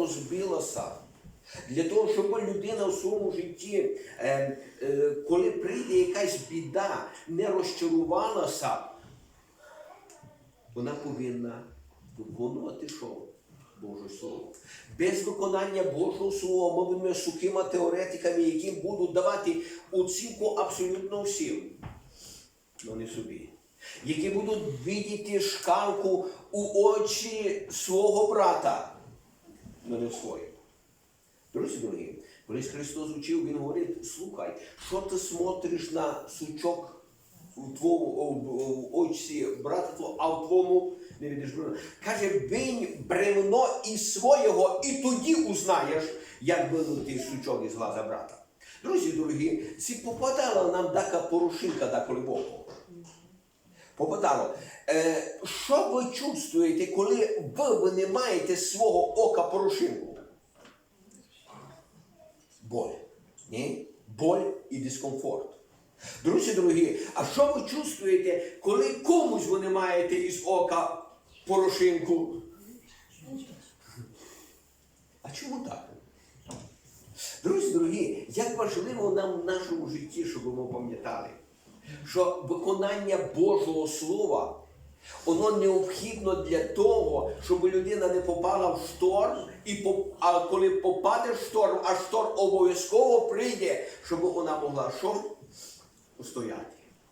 розбилася. Для того, щоб людина в своєму житті, е, е, коли прийде якась біда, не розчарувалася, вона повинна виконувати що? Боже Слово. Без виконання Божого Слова ми будемо сухими теоретиками, які будуть давати оцінку абсолютно всім, але не собі. Які будуть видіти шкалку у очі свого брата, але не в своєму. Друзі дорогі, колись Христос учив, Він говорить, слухай, що ти смотриш на сучок у твоєму о- о- очі брата твого, а в твоєму не видиш бревна. Каже, винь бревно із свого, і тоді узнаєш, як винути сучок із глаза брата. Друзі дорогі, ці попадала нам така порошинка деколи в око. Попадало. Е, що ви чувствуєте, коли ви, ви не маєте свого ока порошинку? Боль. Ні? Боль і дискомфорт. Друзі дорогі, а що ви чувствуєте, коли комусь ви не маєте із ока порошинку? А чому так? Друзі дорогі, як важливо нам в нашому житті, щоб ми пам'ятали, що виконання Божого Слова, воно необхідно для того, щоб людина не попала в шторм, і а коли попаде в шторм, а шторм обов'язково прийде, щоб вона могла що? Устояти.